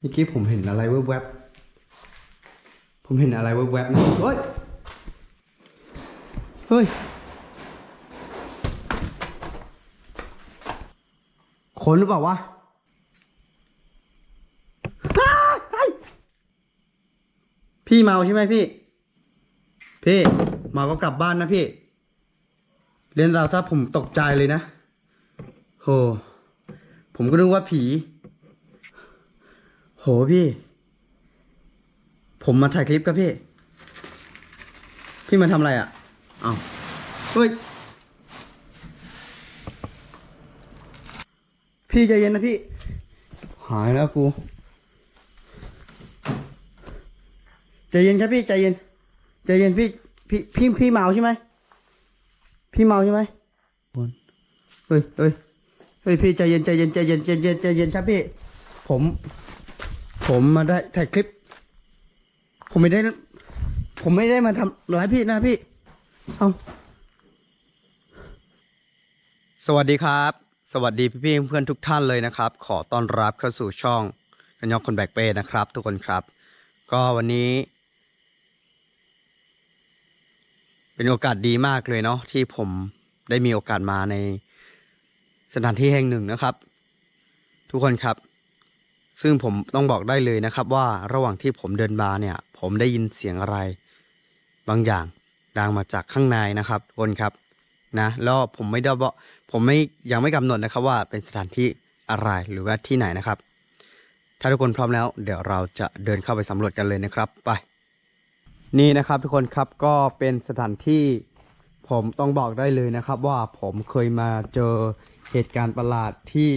เมื่อกี้ผมเห็นอะไรแวบๆ ผมเห็นอะไรแวบๆนะเฮ้ย เฮ้ย คนหรือเปล่าวะพี่เมาใช่ไหมพี่ พี่เมาก็กลับบ้านนะพี่ เรียนเราถ้าผมตกใจเลยนะโหผมก็นึกว่าผี โหพี่ ผมมาถ่ายคลิปกับพี่ พี่มาทำอะไรอะเอ้าเฮ้ย พี่ใจเย็นนะพี่ หายแล้วกูใจเย็นครับพี่ใจเย็นใจเย็นพี่พี่พี่พี่เมาใช่ไหมพี่เมาใช่ไหมเฮ้ยเฮ้ยเฮ้ยพี่ใจเย็นใจเย็นใจเย็นใจเย็นใจเย็นครับพี่ ผม ผมมาได้ถ่ายคลิป ผมไม่ได้ ผมไม่ได้มาทำร้ายพี่นะพี่ เอาสวัสดีครับ สวัสดีพี่ๆเพื่อนทุกท่านเลยนะครับ ขอต้อนรับเข้าสู่ช่องกันยอกคนแบกเป้นะครับ ทุกคนครับ ก็วันนี้ เป็นโอกาสดีมากเลยเนาะที่ผมได้มีโอกาสมาในสถานที่แห่งหนึ่งนะครับ ทุกคนครับ ซึ่งผมต้องบอกได้เลยนะครับว่าระหว่างที่ผมเดินมาเนี่ย ผมได้ยินเสียงอะไร บางอย่างดังมาจากข้างในนะครับทุกคนครับนะแล้วผมไม่ได้บอกผมไม่ยังไม่กำหนดนะครับว่าเป็นสถานที่อะไรหรือว่าที่ไหนนะครับ ถ้าทุกคนพร้อมแล้ว เดี๋ยวเราจะเดินเข้าไปสำรวจกันเลยนะครับ ไป นี่นะครับทุกคนครับก็เป็นสถานที่ ผมต้องบอกได้เลยนะครับ ว่าผมเคยมาเจอเหตุการณ์ประหลาดที่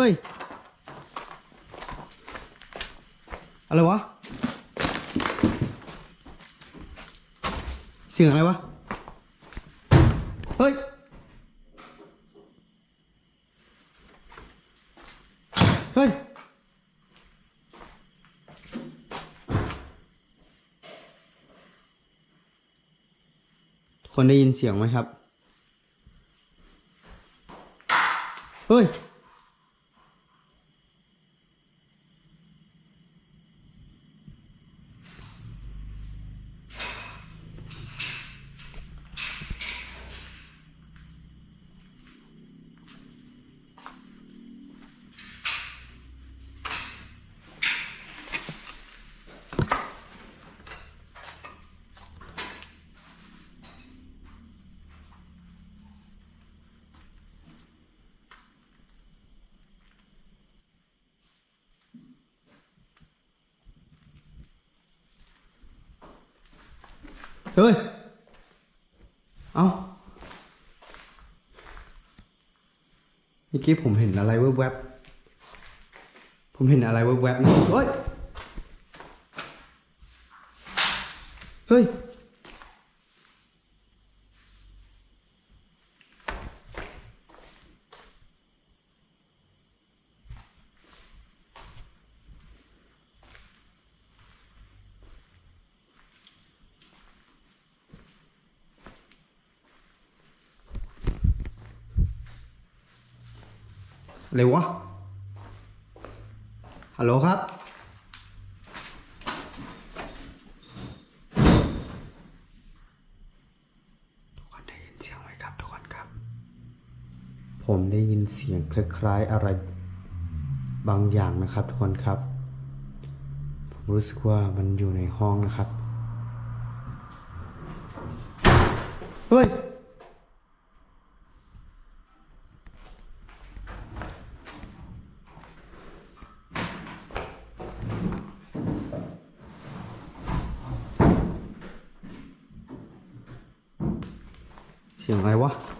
เฮ้ย อะไรวะ เสียงอะไรวะ เฮ้ย เฮ้ย คนได้ยินเสียงไหมครับ เฮ้ย เฮ้ย เอาเมื่อกี้ผมเห็นอะไรแวบๆ ผมเห็นอะไรแวบๆนะเฮ้ย เฮ้ย เร็ววะ ฮัลโหลครับ ทุกคนได้ยินเสียงไหมครับทุกคนครับ ผมได้ยินเสียงคล้ายๆอะไรบางอย่างนะครับทุกคนครับ ผมรู้สึกว่ามันอยู่ในห้องนะครับ เฮ้ย เสีย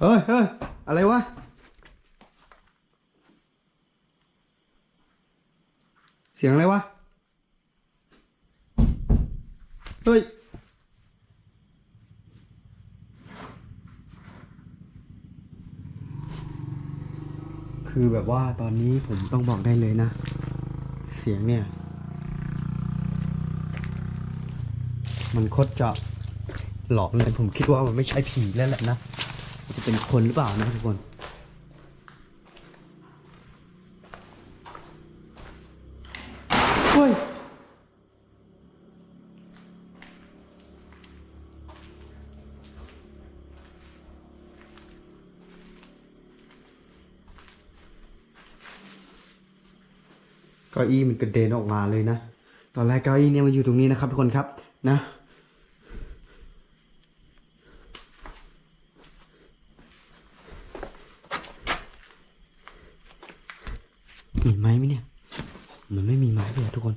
เฮ้ยเฮ้ยอะไรวะ เสียงอะไรวะ เฮ้ย คือแบบว่าตอนนี้ผมต้องบอกได้เลยนะ เสียงเนี่ย มันโคตรจะหลอนเลยผมคิดว่ามันไม่ใช่ผีแล้วแหละนะ จะเป็นคนหรือเปล่านะทุกคนเฮ้ยเก้าอี้มันกระเด็นออกมาเลยนะ ตอนแรกเก้าอี้เนี่ยมันอยู่ตรงนี้นะครับทุกคนครับนะ มีไม้ไหมเนี่ย มันไม่มีไม้เลยอะทุกคน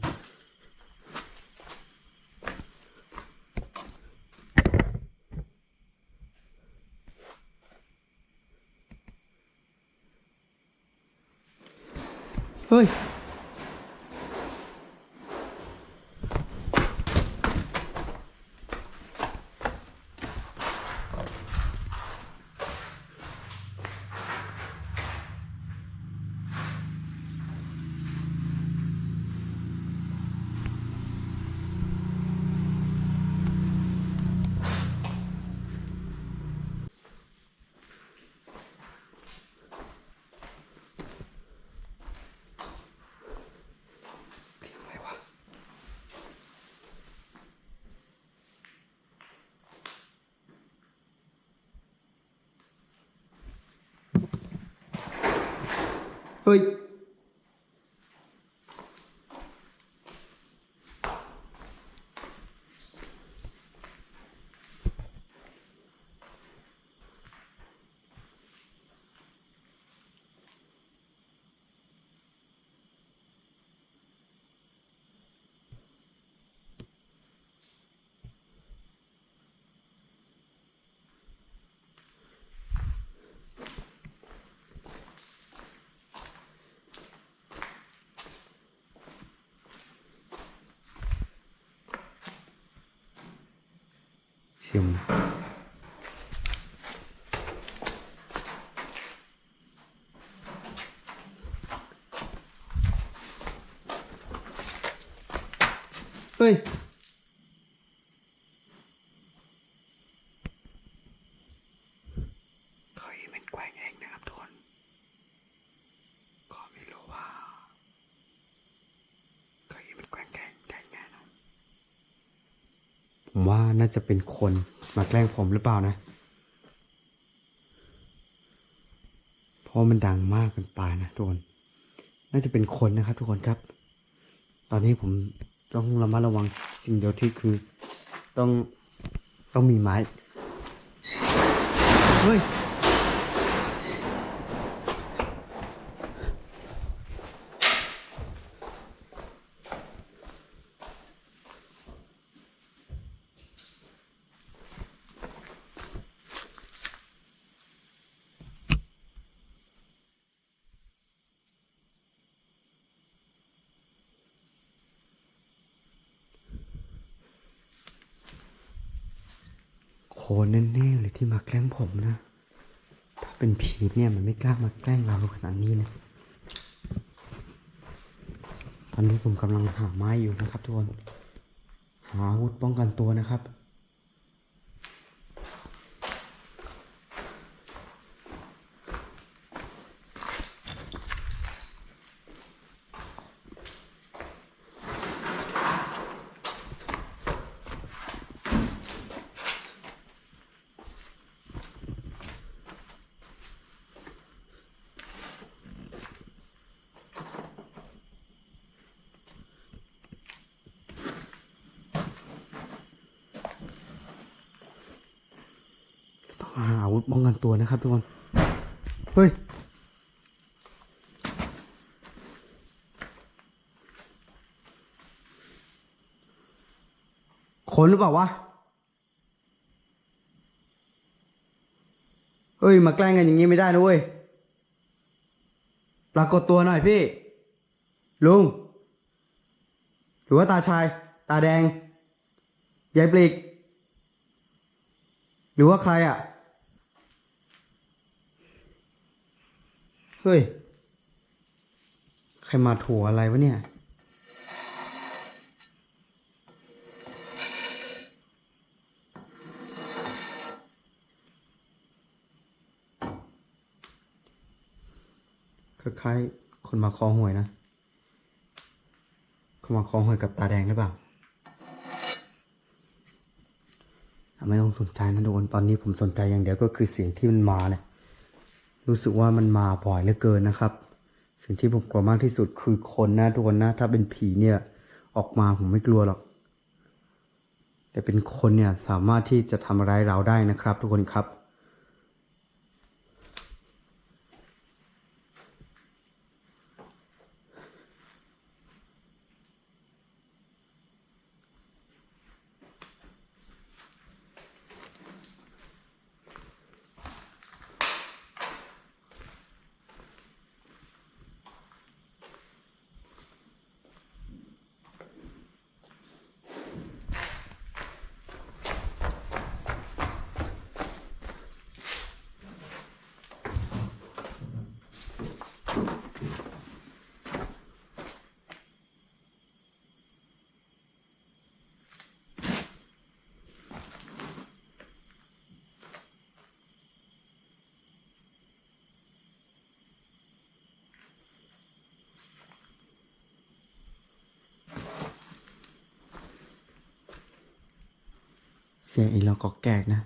เเฮ้ ยเสียงเฮ้ย เก้าอี้มันแกว่งเองนะครับทุกคนก็ไม่รู้ว่าเก้าอี้มันแกว่งแกงได้ไงนะผมว่า น่าจะเป็นคนมาแกล้งผมหรือเปล่านะเพราะมันดังมากเกินไปนะทุกคนน่าจะเป็นคนนะครับ ทุกคนครับ ตอนนี้ผมต้องระมัดระวังสิ่งเดียวที่คือต้องต้องมีไม้เฮ้ย นแน่ๆเลยที่มาแกล้งผมนะ ถ้าเป็นผีเนี่ยมันไม่กล้ามาแกล้งเราขนาดนี้นะ ตอนนี้ผมกำลังหาไม้อยู่นะครับทุกคน หาอาวุธป้องกันตัวนะครับ หาอาวุธป้องกันตัวนะครับทุกคน เฮ้ย คนหรือเปล่าวะเเอ้ย มาแกล้งกันอย่างนี้ไม่ได้นะเว้ย ปรากฏตัวหน่อยพี่ ลุง หรือว่าตาชาย ตาแดงยายปลีก หรือว่าใครอะ เฮ้ย ใครมาถูอะไรวะเนี่ย คล้ายๆ คนมาคอหวยนะเขามาคอหวยกับตาแดงหรือเปล่า ไม่ต้องสนใจนะทุกคน ตอนนี้ผมสนใจอย่างเดียวก็คือเสียงที่มันมาเนี่ย รู้สึกว่ามันมาบ่อยเหลือเกินนะครับ สิ่งที่ผมกลัวมากที่สุดคือคนนะทุกคนนะถ้าเป็นผีเนี่ยออกมาผมไม่กลัวหรอก แต่เป็นคนเนี่ยสามารถที่จะทำร้ายเราได้นะครับ ทุกคนครับ เสียงอีลองก็แกกนะ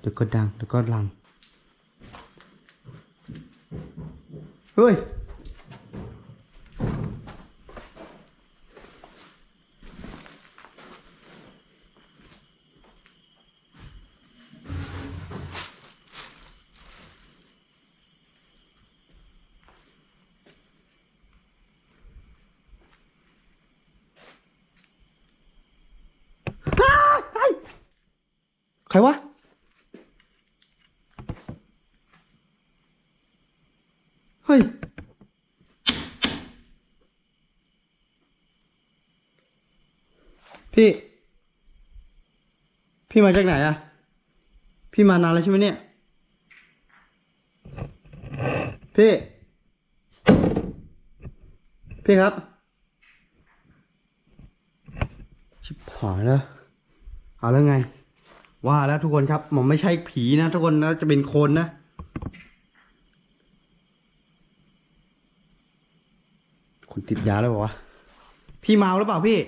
เดี๋ยวก็ดังเดี๋ยวก็ลัง เฮ้ย ใค รวะเฮ้ยพี่ พี่มาจากไหนอะพี่มานานแล้วใช่ไหมเนี่ย พี่ พี่ครับ ชิบหายแล้ว เอาแล้วไง ว่าแล้วทุกคนครับ มันไม่ใช่ผีนะทุกคนนะจะเป็นคนนะ คุณติดยาแล้วบอกว่าวะพี่เมาหรือเปล่าพี่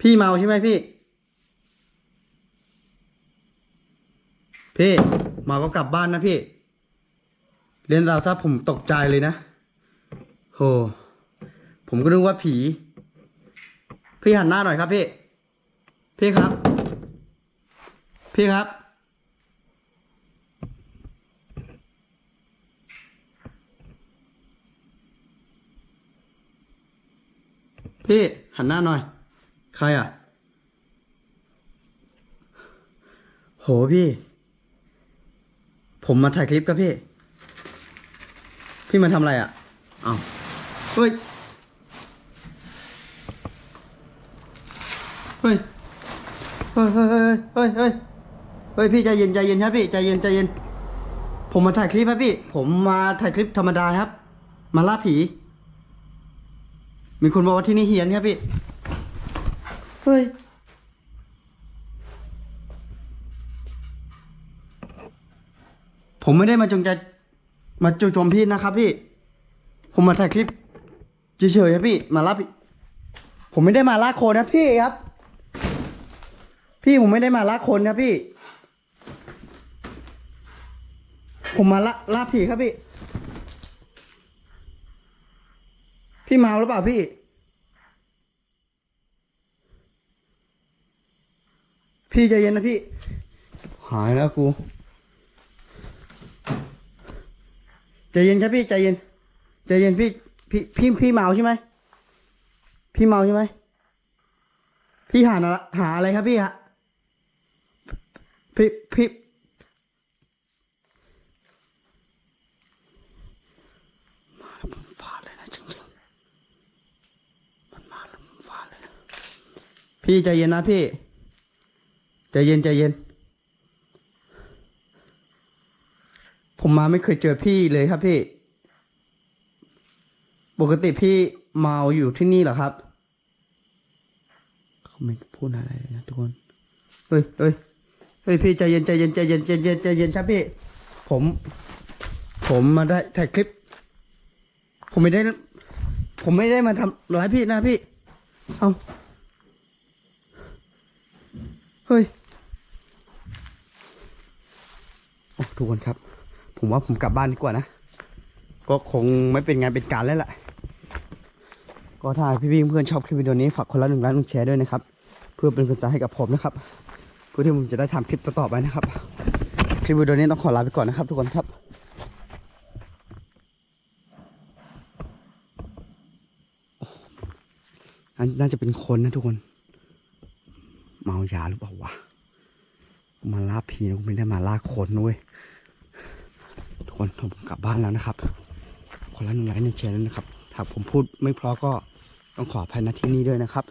พี่เมาใช่ไหมพี่ พี่เมาก็กลับบ้านนะพี่ เรียนราวถ้าผมตกใจเลยนะโหผมก็นึกว่าผี พี่หันหน้าหน่อยครับพี่ พี่ครับ พี่ครับ พี่หันหน้าหน่อย ใครอะ โหพี่ ผมมาถ่ายคลิปกับพี่ พี่มาทำอะไรอะอ้าวเฮ้ย เฮ้ย เฮ้ยเฮ้ยเฮ้ยเฮ้ยเฮ้ยพี่ใจเย็นใจเย็นครับพี่ใจเย็นใจเย็น ผมมาถ่ายคลิปครับพี่ ผมมาถ่ายคลิปธรรมดาครับ มาล่าผี มีคนบอกว่าที่นี่เฮียนครับพี่ เฮ้ย ผมไม่ได้มาจงใจมาจู่โจมพี่นะครับพี่ ผมมาถ่ายคลิปเฉยๆครับพี่ มาล่าผีผมไม่ได้มาล่าโคนะพี่ครับ พี่ผมไม่ได้มาล่าคนครับพี่ ผมมาล่าล่าผีครับพี่ พี่เมาหรือเปล่าพี่ พี่ใจเย็นนะพี่ หายแล้วกูใจเย็นครับพี่ใจเย็นใจเย็นพี่พี่พี่พี่เมาใช่ไหมพี่เมาใช่ไหมพี่หาอะไรหาอะไรครับพี่ฮะ พิบพิบมาแล้วมึงฟาเลยนะจริงๆ มันมาแล้วมึงฟาเลยนะพี่ใจเย็นนะพี่ ใจเย็นใจเย็น ผมมาไม่เคยเจอพี่เลยครับพี่ ปกติพี่เมาอยู่ที่นี่เหรอครับ เขาไม่พูดอะไรนะทุกคน เฮ้ยเฮ้ย เฮ้ยพี่ใจเย็นใจเย็นใจเย็นใจเย็นใจเย็นครับพี่ ผม ผมมาได้ถ่ายคลิป ผมไม่ได้ ผมไม่ได้มาทำร้ายพี่นะพี่ เอาเฮ้ยโอ้ทุกคนครับ ผมว่าผมกลับบ้านดีกว่านะ ก็คงไม่เป็นงานเป็นการแล้วแหละก็ถ้าพี่ๆเพื่อนชอบคลิปวิดีโอนี้ฝากคนละหนึ่งไลค์หนึ่งแชร์ด้วยนะครับ เพื่อเป็นกำลังใจให้กับผมนะครับ เพื่อที่ผมจะได้ทำคลิปต่อๆไปนะครับ คลิปวิดีโอนี้ต้องขอลาไปก่อนนะครับ ทุกคนครับอันน่าจะเป็นคนนะทุกคน เมายาหรือเปล่าวะมาล่าผีนะไม่ได้มาล่าคนนุ้ยทุกคนผมกลับบ้านแล้วนะครับ คนละหนึ่งไลค์หนึ่งแชร์ด้วนะครับถ้าผมพูดไม่เพราะก็ต้องขออภัยณที่นี้ด้วยนะครับ